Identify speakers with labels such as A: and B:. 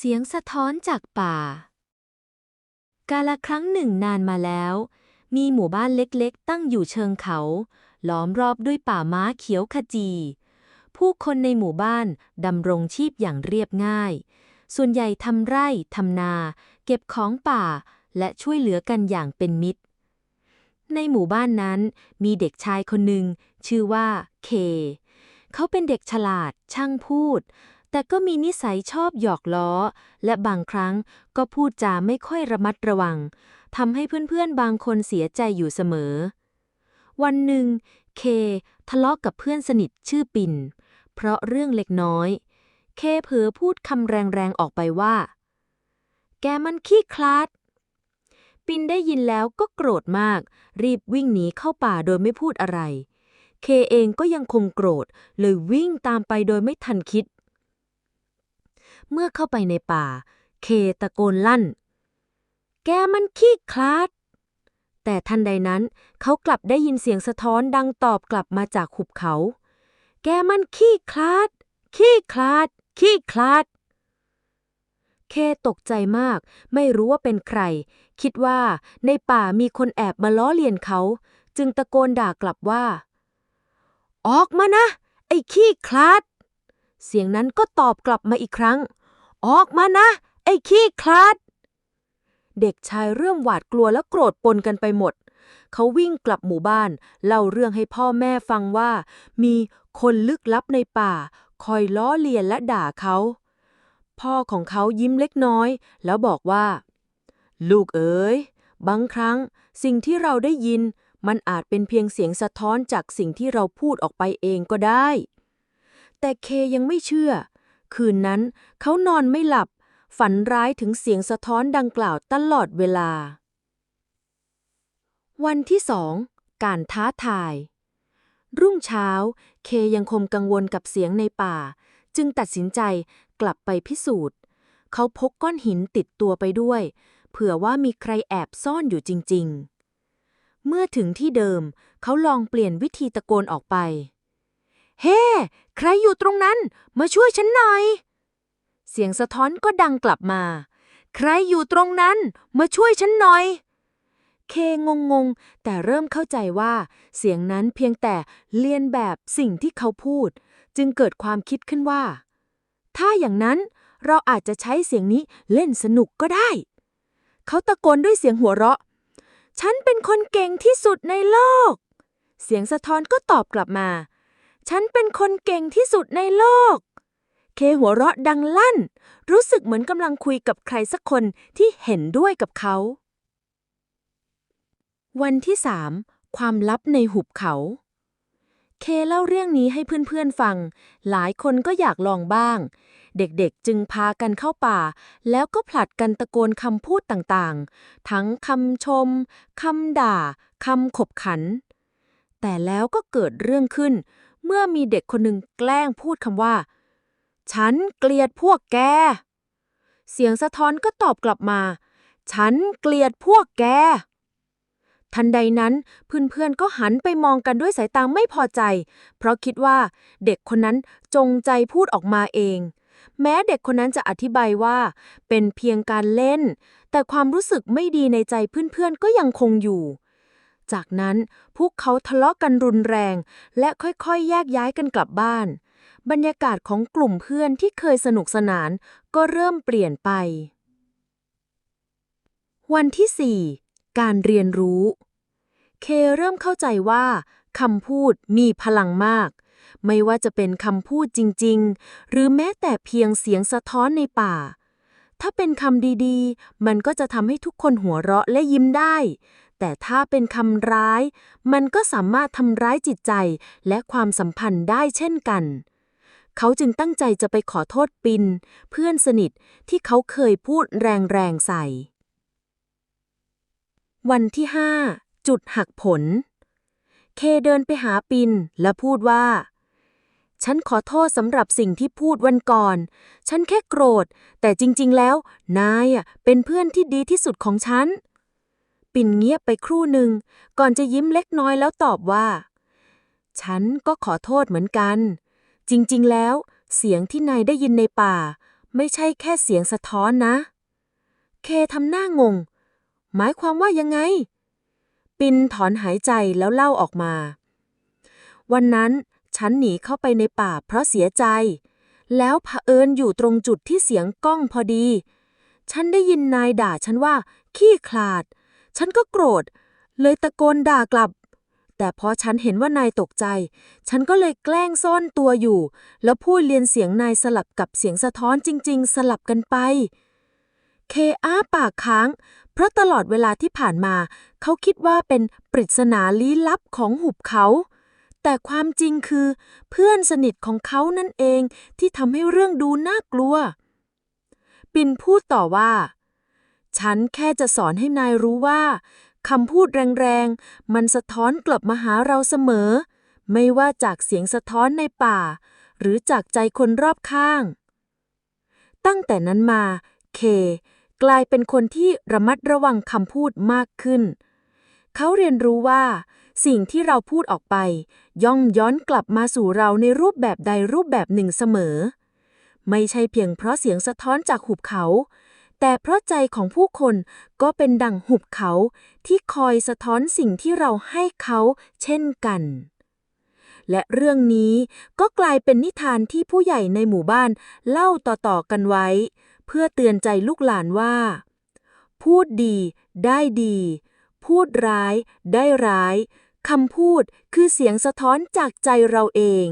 A: เสียงสะท้อนจากป่า กาละครั้งหนึ่งนานมาแล้ว มีหมู่บ้านเล็กๆ ตั้งอยู่เชิงเขา ล้อมรอบด้วยป่าม้าเขียวขจี ผู้คนในหมู่บ้านดำรงชีพอย่างเรียบง่าย ส่วนใหญ่ทำไร่ทำนา เก็บของป่าและช่วยเหลือกันอย่างเป็นมิตร ในหมู่บ้านนั้นมีเด็กชายคนหนึ่งชื่อว่าเค เขาเป็นเด็กฉลาดช่างพูด แต่ก็มีนิสัยชอบหยอกล้อ และบางครั้งก็พูดจาไม่ค่อยระมัดระวังทำให้เพื่อนๆบางคนเสียใจอยู่เสมอ วันหนึ่ง เค ทะเลาะกับเพื่อนสนิทชื่อปิ่น เพราะเรื่องเล็กน้อย เคเผลอพูดคำแรงๆออกไปว่า แกมันขี้คลาด ปินได้ยินแล้วก็โกรธมาก รีบวิ่งหนีเข้าป่าโดยไม่พูดอะไร เคเองก็ยังคงโกรธ เลยวิ่งตามไปโดยไม่ทันคิด เมื่อเข้าไปในป่า เคตะโกนลั่น แกมันขี้คลาด แต่ทันใดนั้นเขากลับได้ยินเสียงสะท้อนดังตอบกลับมาจากหุบเขา แกมันขี้คลาด ขี้คลาด ขี้คลาด เคตกใจมาก ไม่รู้ว่าเป็นใคร คิดว่าในป่ามีคนแอบมาล้อเลียนเขา จึงตะโกนด่ากลับว่า ออกมานะ ไอ้ขี้คลาด เสียงนั้นก็ตอบกลับมาอีกครั้ง ออกมานะ ไอ้ขี้คลาด เด็กชายเริ่มหวาดกลัวและโกรธปนกันไปหมด เขาวิ่งกลับหมู่บ้าน เล่าเรื่องให้พ่อแม่ฟังว่า มีคนลึกลับในป่า คอยล้อเลียนและด่าเขา พ่อของเขายิ้มเล็กน้อย แล้วบอกว่า ลูกเอ๋ยบางครั้งสิ่งที่เราได้ยิน มันอาจเป็นเพียงเสียงสะท้อนจากสิ่งที่เราพูดออกไปเองก็ได้ แต่เคยังไม่เชื่อ คืนนั้น เขานอนไม่หลับ ฝันร้ายถึงเสียงสะท้อนดังกล่าวตลอดเวลา วันที่สองการท้าทาย รุ่งเช้า เคยังคงกังวลกับเสียงในป่า จึงตัดสินใจกลับไปพิสูจน์ เขาพกก้อนหินติดตัวไปด้วย เผื่อว่ามีใครแอบซ่อนอยู่จริง ๆ เมื่อถึงที่เดิม เขาลองเปลี่ยนวิธีตะโกนออกไป เฮ้ ใครอยู่ตรงนั้น มาช่วยฉันหน่อย เสียงสะท้อนก็ดังกลับมา ใครอยู่ตรงนั้น มาช่วยฉันหน่อย เคงงงๆแต่เริ่มเข้าใจว่า เสียงนั้นเพียงแต่เลียนแบบสิ่งที่เขาพูด จึงเกิดความคิดขึ้นว่า ถ้าอย่างนั้นเราอาจจะใช้เสียงนี้เล่นสนุกก็ได้ เขาตะโกนด้วยเสียงหัวเราะ ฉันเป็นคนเก่งที่สุดในโลก เสียงสะท้อนก็ตอบกลับมา ฉันเป็นคนเก่งที่สุดในโลก เคหัวเราะดังลั่น รู้สึกเหมือนกำลังคุยกับใครสักคนที่เห็นด้วยกับเขา วันที่สามความลับในหุบเขา เคเล่าเรื่องนี้ให้เพื่อนๆฟัง หลายคนก็อยากลองบ้าง เด็กๆจึงพากันเข้าป่า แล้วก็ผลัดกันตะโกนคำพูดต่างๆ ทั้งคำชมคำด่าคำขบขัน แต่แล้วก็เกิดเรื่องขึ้น เมื่อมีเด็กคนหนึ่งแกล้งพูดคำว่า ฉันเกลียดพวกแก เสียงสะท้อนก็ตอบกลับมา ฉันเกลียดพวกแก ทันใดนั้นเพื่อนๆก็หันไปมองกันด้วยสายตาไม่พอใจ เพราะคิดว่าเด็กคนนั้นจงใจพูดออกมาเอง แม้เด็กคนนั้นจะอธิบายว่า เป็นเพียงการเล่น แต่ความรู้สึกไม่ดีในใจเพื่อนๆก็ยังคงอยู่ จากนั้นพวกเขาทะเลาะกันรุนแรง และค่อยๆ แยกย้ายกันกลับบ้าน บรรยากาศของกลุ่มเพื่อนที่เคยสนุกสนานก็เริ่มเปลี่ยนไป วันที่ 4 การเรียนรู้ เคเริ่มเข้าใจว่าคำพูดมีพลังมาก ไม่ว่าจะเป็นคำพูดจริง ๆ หรือแม้แต่เพียงเสียงสะท้อนในป่าถ้าเป็นคำดีๆ มันก็จะทำให้ทุกคนหัวเราะและยิ้มได้ แต่ถ้าเป็นคำร้าย มันก็สามารถทำร้ายจิตใจและความสัมพันธ์ได้เช่นกัน เขาจึงตั้งใจจะไปขอโทษปิน เพื่อนสนิทที่เขาเคยพูดแรงๆใส่ วันที่ 5 จุดหักผล เคเดินไปหาปินและพูดว่าฉันขอโทษสำหรับสิ่งที่พูดวันก่อน ฉันแค่โกรธ แต่จริง ๆ แล้ว นายอะเป็นเพื่อนที่ดีที่สุดของฉัน ปิ่นเงียบไปครู่หนึ่ง ก่อนจะยิ้มเล็กน้อยแล้วตอบว่า ฉันก็ขอโทษเหมือนกัน จริงๆ แล้ว เสียงที่นายได้ยินในป่า
B: ไม่ใช่แค่เสียงสะท้อนนะ เคทำหน้างง หมายความว่ายังไง ปินถอนหายใจแล้วเล่าออกมา วันนั้นฉันหนีเข้าไปในป่าเพราะเสียใจ แล้วเผอิญอยู่ตรงจุดที่เสียงก้องพอดี ฉันได้ยินนายด่าฉันว่า ขี้ขลาด ฉันก็โกรธ เลยตะโกนด่ากลับ แต่พอฉันเห็นว่านายตกใจ ฉันก็เลยแกล้งซ่อนตัวอยู่ แล้วพูดเรียนเสียงนายสลับกับเสียงสะท้อนจริง ๆ สลับกันไป เคอ้าปากค้าง เพราะตลอดเวลาที่ผ่านมา เขาคิดว่าเป็นปริศนาลี้ลับของหุบเขาแต่ความจริงคือ เพื่อนสนิทของเขานั่นเองที่ทำให้เรื่องดูน่ากลัว ปินพูดต่อว่า ฉันแค่จะสอนให้นายรู้ว่าคำพูดแรงๆ มันสะท้อนกลับมาหาเราเสมอ ไม่ว่าจากเสียงสะท้อนในป่า หรือจากใจคนรอบข้าง ตั้งแต่นั้นมา เค กลายเป็นคนที่ระมัดระวังคำพูดมากขึ้น เขาเรียนรู้ว่า สิ่งที่เราพูดออกไป ย่อมย้อนกลับมาสู่เราในรูปแบบใดรูปแบบหนึ่งเสมอ ไม่ใช่เพียงเพราะเสียงสะท้อนจากหุบเขา แต่เพราะใจของผู้คนก็เป็นดั่งหุบเขาที่คอยสะท้อนสิ่งที่เราให้เขาเช่นกัน และเรื่องนี้ก็กลายเป็นนิทานที่ผู้ใหญ่ในหมู่บ้านเล่าต่อๆกันไว้ เพื่อเตือนใจลูกหลานว่า พูดดีได้ดี พูดร้ายได้ร้ายคำพูดคือเสียงสะท้อนจากใจเราเอง